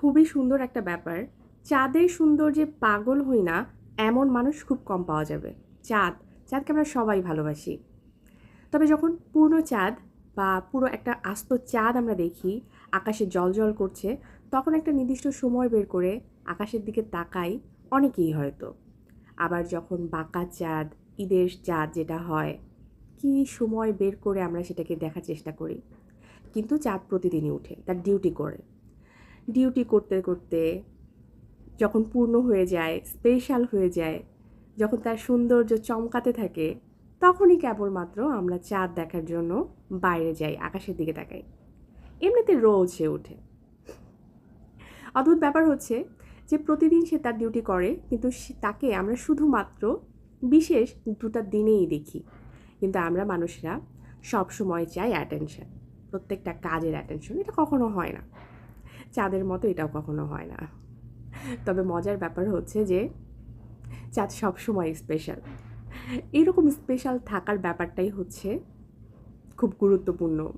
খুবই সুন্দর একটা ব্যাপার। চাঁদের সৌন্দর্যে পাগল হই না, এমন মানুষ খুব কম পাওয়া যাবে। চাঁদ, চাঁদকে আমরা সবাই ভালোবাসি। তবে যখন পূর্ণ চাঁদ বা পুরো একটা আস্ত চাঁদ আমরা দেখি, আকাশে জল জল করছে, তখন একটা নির্দিষ্ট সময় বের করে আকাশের দিকে তাকাই, অনেকেই হয়তো। আবার যখন বাঁকা চাঁদ, ঈদের চাঁদ যেটা হয়, কি সময় বের করে আমরা সেটাকে দেখার চেষ্টা করি। কিন্তু চাঁদ প্রতিদিনই উঠে, তার ডিউটি করে। ডিউটি করতে করতে যখন পূর্ণ হয়ে যায় স্পেশাল হয়ে যায়, যখন তার সৌন্দর্য চমকাতে থাকে, তখনই কেবলমাত্র আমরা চাঁদ দেখার জন্য বাইরে যাই, আকাশের দিকে তাকাই। এমনিতে রোজ সে ওঠে। অদ্ভুত ব্যাপার হচ্ছে যে প্রতিদিন সে তার ডিউটি করে, কিন্তু তাকে আমরা শুধুমাত্র বিশেষ দুটা দিনেই দেখি। কিন্তু আমরা মানুষরা সব সময় চাই অ্যাটেনশন প্রত্যেকটা কাজের অ্যাটেনশন এটা কখনো হয় না। চাঁদের মতো এটাও কখনো হয় না। তবে মজার ব্যাপার হচ্ছে যে, চাঁদ সবসময় স্পেশাল এরকম স্পেশাল থাকার ব্যাপারটাই হচ্ছে খুব গুরুত্বপূর্ণ।